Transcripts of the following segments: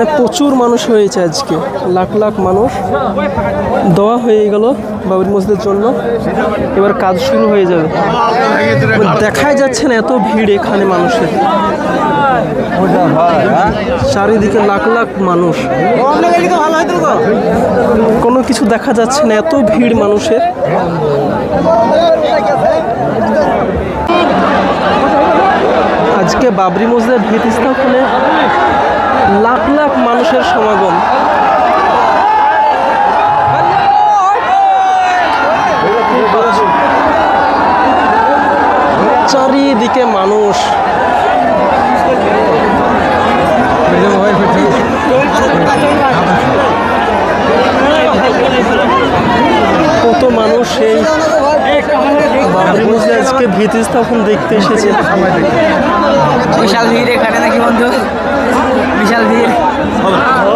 এখানে প্রচুর মানুষ হয়েছে আজকে। লাখ লাখ মানুষ। দেওয়া হয়ে গেল বাবরি মসজিদের জন্য। এবার কাজ শুরু হয়ে যাবে। দেখাই যাচ্ছে না এত ভিড় এখানে মানুষের। চারিদিকে লাখ লাখ মানুষ। কোনো কিছু দেখা যাচ্ছে না, এত ভিড় মানুষের। আজকে বাবরি মসজিদের ভিত স্থাপনে লাখ লাখ মানুষের সমাগম। চারিদিকে মানুষ। কত মানুষ এই বাবরি মসজিদ আজকে ভিত স্থাপন দেখতে এসেছে। বিশাল ভিড় এখানে নাকি বন্ধু? বিশাল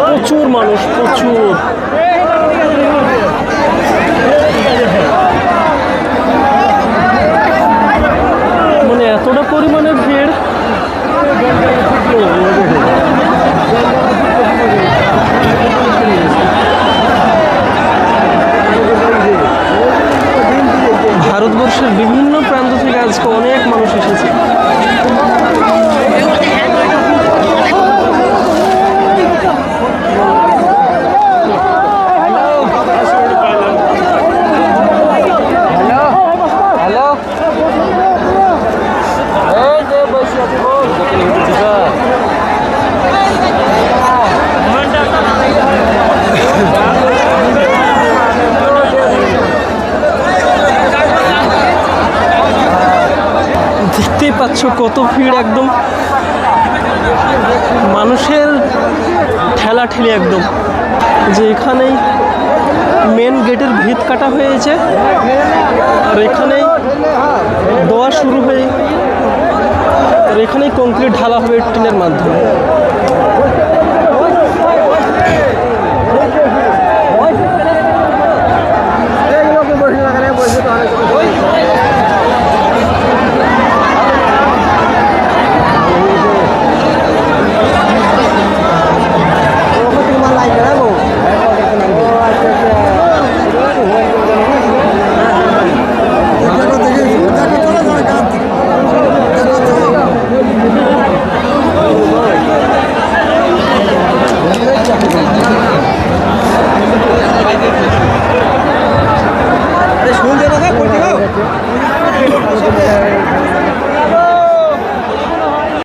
প্রচুর মানুষ, প্রচুর। মানে এতটা পরিমাণে ভিড়। ভারতবর্ষের বিভিন্ন প্রান্ত থেকে আজকে অনেক মানুষ এসেছে। পাচ্ছ, কত ভিড় একদম। মানুষের ঠেলা ঠেলে একদম। যে এখানেই মেন গেটের ভিত কাটা হয়েছে, আর এখানেই দোয়া শুরু হয়ে আর এখানেই কংক্রিট ঢালা হবে টিনের মাধ্যমে।